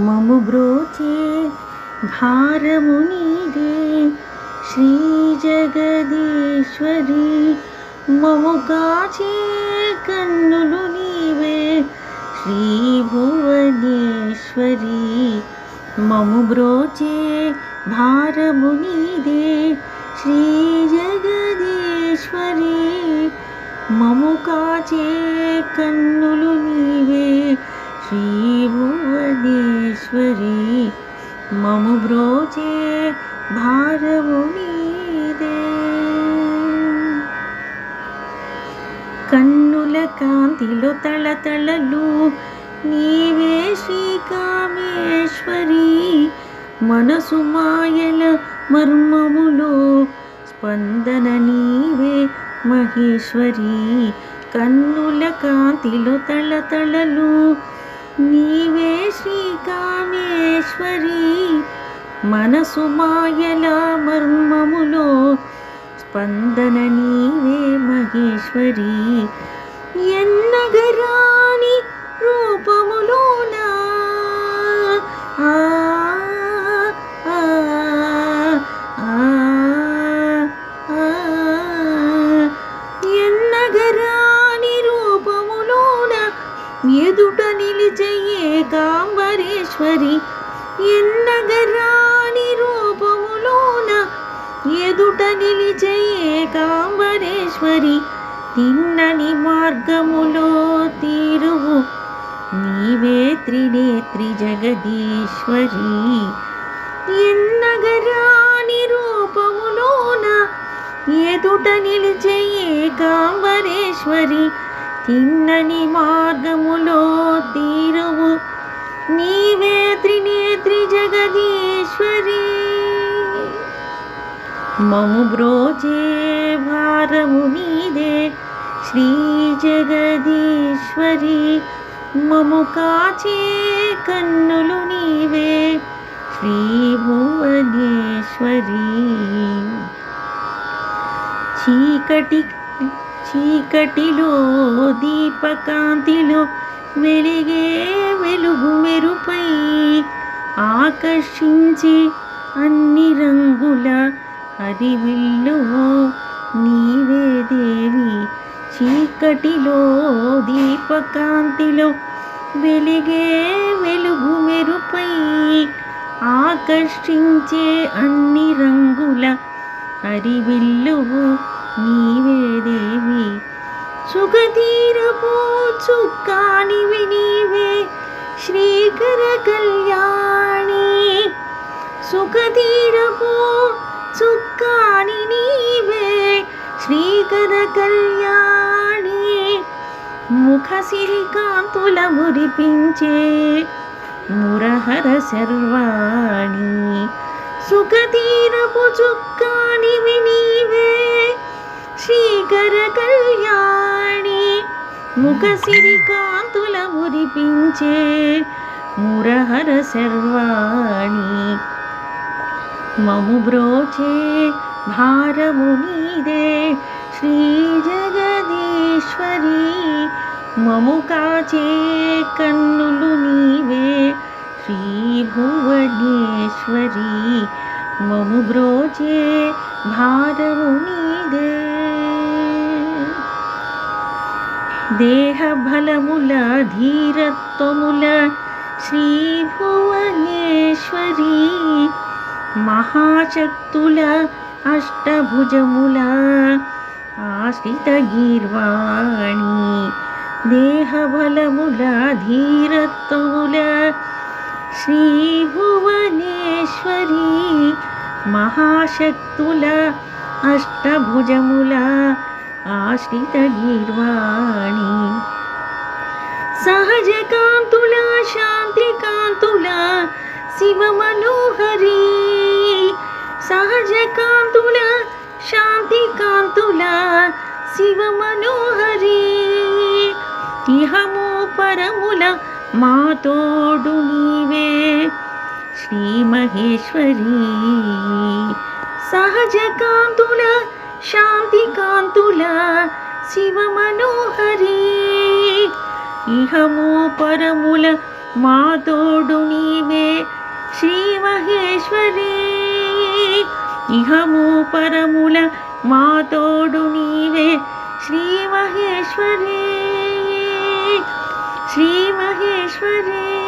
మము బ్రోచే భారము నీదే శ్రీ జగదీశ్వరి మము కాచే కన్నులు నీవే శ్రీ భువనేశ్వరి మము బ్రోచే భారము నీదే శ్రీ జగదీశ్వరి మము కాచే కన్నులు నీ కన్నుల కాంతిలో తళతళలు. నీవే శ్రీ కామేశ్వరి మనసు మాయల మర్మములో స్పందన నీవే మహేశ్వరి. కన్నుల కాంతిలో తళతళలు. నీవే శ్రీ కామేశ్వరి మనసు మాయల మర్మములో స్పందన నీవే నాగేశ్వరి ఎన్నగరాని రూపములోన ఎన్నగరాని రూపములోన ఎదుట నిలిచే కాంబరేశ్వరి. ఎన్నగరాని రూప ఎదుట నిలిచే కాంబరేశ్వరి తిన్నని మార్గములో తీరువు. నీవే త్రినేత్రి జగదీశ్వరి. ఎన్నగరాని రూపములోన ఎదుట నిలిచే కాంబరేశ్వరి తిన్నని మార్గములో తీరువు. నీవే మము బ్రోజే భారము నీదే శ్రీ జగదీశ్వరి మము కాచే కన్నులు నీవే శ్రీ భువనేశ్వరి చీకటి చీకటిలో దీపకాంతిలో వెలిగే వెలుగు మెరుపై ఆకర్షించి అన్ని రంగుల హరివిల్లు నీవే దేవి. చీకటిలో దీపకాంతిలో వెలిగే వెలుగు మెరుపై ఆకర్షించే అన్ని రంగుల హరివిల్లు నీవే దేవి. సుగధీరపు చుక్కానివి నీవే. శ్రీకర కళ్యాణి. సుఖధీరపు కళ్యాణి ముఖ సిరికాంతుల మురిపించే మురహర శర్వాణి. సుఖతీరపు చుక్కాని వినీవే శ్రీకర కళ్యాణి ముఖ సిరికాంతుల మురిపించే మురహర శర్వాణి. మము బ్రోచే భారము నీదే శ్రీ జగదీశ్వరి మము కాచే కన్నులు నీవే శ్రీ భువనేశ్వరి మము బ్రోచే భారము నీదే దేహ బలముల ధీరత్వముల శ్రీ భువనేశ్వరి महाशक्तुल अष्टभुजमुल आश्रितगीर्वाणी देहबलमुला धीरतुला श्रीभुवनेश्वरी महाशक्तुल अष्टभुजमुल आश्रितगीर्वाणी सहजकान्तुला शान्तिकान्तुला शिवमनोहरी గీర్వాణి శాంతి కాంతుల శివ మనోహరి సహజ ఇహము పరముల మాతోడు నీవే శ్రీ మహేశ్వరి సహజ కాంతుల శాంతి కాంతుల శివ మనోహరి ఇహము పరముల మాతోడు నీవే శ్రీ మహేశ్వరీ ఇహము పరముల మాతోడు నీవే. శ్రీ మహేశ్వరి. శ్రీ మహేశ్వరి.